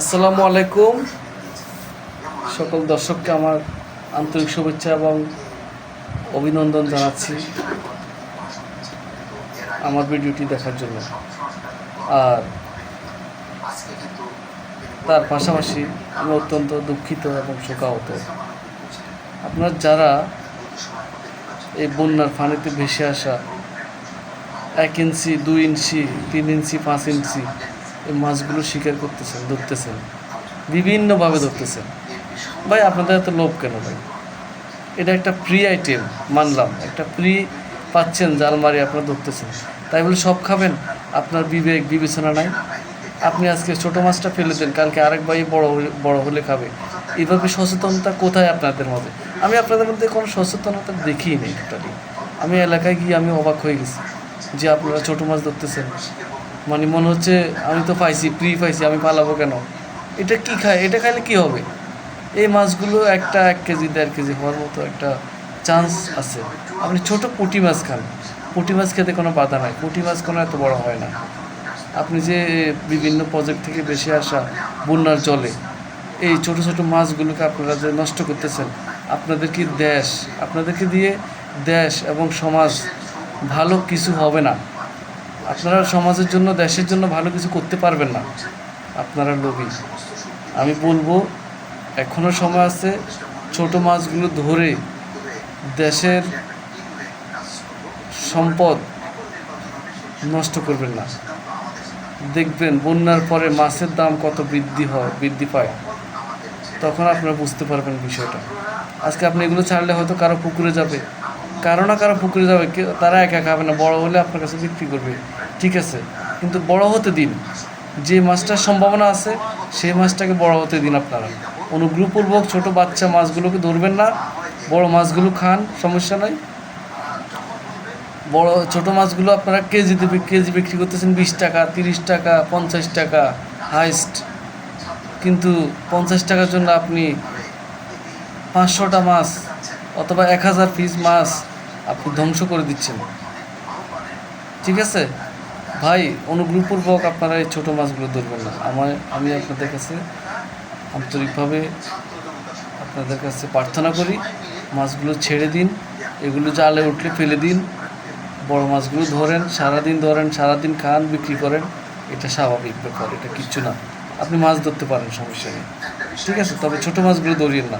আসসালামু আলাইকুম। সকল দর্শককে আমার আন্তরিক শুভেচ্ছা এবং অভিনন্দন জানাচ্ছি আমার ভিডিওটি দেখার জন্য। আর তার পাশাপাশি আমি অত্যন্ত দুঃখিত এবং শোকাহত। আপনার যারা এই বন্যার ফানিতে ভেসে আসা এক ইঞ্চি, দুই ইঞ্চি, তিন ইঞ্চি, পাঁচ ইঞ্চি এই মাছগুলো শিকার করতেছেন, ধরতেছেন। বিভিন্নভাবে ধরতেছেন। ভাই, আপনাদের এত লোভ কেন ভাই? এটা একটা প্রি আইটেম মানলাম। একটা প্রি পাচ্ছেন, জাল মারি আপনারা ধরতেছেন। তাই বলে সব খাবেন? আপনার বিবেক, বিবেচনা নাই। আপনি আজকে ছোটো মাছটা ফেলে দেন, কালকে আরেক ভাই বড় হলে বড় হলে খাবে। এইভাবে সচেতনতা কোথায় আপনাদের মধ্যে? আমি আপনাদের মধ্যে কোনো সচেতনতা দেখিই নেই টোটালি আমি এলাকায় গিয়ে আমি অবাক হয়ে গেছি যে আপনারা ছোটো মাছ ধরতেছেন। মানে মনে হচ্ছে আমি তো পাইছি প্রি পাইছি, আমি পালাবো কেন? এটা কি খায়? এটা খাইলে কি হবে? এই মাছগুলো একটা এক কেজি, দেড় কেজি হওয়ার মতো একটা চান্স আছে। আপনি ছোট পুঁটি মাছ খান। পুঁটি মাছ খেতে কোনো বাধা নাই। পুঁটি মাছ কোনো এত বড় হয় না। আপনি যে বিভিন্ন প্রজেক্ট থেকে বেশি আসা বন্যার জলে, এই ছোট ছোট মাছগুলোকে আপনারা যে নষ্ট করতেছেন, আপনাদের কি দেশ? আপনাদেরকে দিয়ে দেশ এবং সমাজ ভালো কিছু হবে না। আপনারা সমাজের জন্য, দেশের জন্য ভালো কিছু করতে পারবেন না। আপনারা লোভী। আমি বলব এখনও সময় আছে ছোট মাছগুলো ধরে দেশের সম্পদ নষ্ট করবেন না। দেখবেন বন্যার পরে মাছের দাম কত বৃদ্ধি হয়, বৃদ্ধি পায়। তখন আপনারা বুঝতে পারবেন বিষয়টা। আজকে আপনি এগুলো ছাড়লে হয়তো কারও পুকুরে যাবে। কারও না কারও পুকুরে যাবে তারা একা খাবে না। বড় হলে আপনার কাছে বিক্রি করবে। ঠিক আছে। কিন্তু বড় হতে দিন। যে মাছটার সম্ভাবনা আছে, সেই মাছটাকে বড় হতে দিন আপনারা। অনুগ্রহপূর্বক ছোট বাচ্চা মাছগুলোকে ধরবেন না। বড় মাছগুলো খান, সমস্যা নাই। বড়, ছোট মাছগুলো আপনারা কেজিতে বিক- কেজি বিক্রি করতেছেন বিশ টাকা, তিরিশ টাকা, পঞ্চাশ টাকা, হাইস্ট। কিন্তু পঞ্চাশ টাকার জন্য আপনি পাঁচশোটা মাছ অথবা এক হাজার পিস মাছ আপনি ধ্বংস করে দিচ্ছেন। ঠিক আছে? ভাই, অনুগ্রহপূর্বক আপনারা এই ছোটো মাছগুলো ধরবেন না। আমার, আমি আপনাদের কাছে আন্তরিকভাবে আপনাদের কাছে প্রার্থনা করি, মাছগুলো ছেড়ে দিন, এগুলো জালে উঠলে ফেলে দিন, বড় মাছগুলো ধরেন, সারাদিন ধরেন, সারাদিন খান, বিক্রি করেন, এটা স্বাভাবিক ব্যাপার, এটা কিচ্ছু না। আপনি মাছ ধরতে পারেন, সমস্যা নেই। ঠিক আছে? তবে ছোটো মাছগুলো ধরিয়েন না।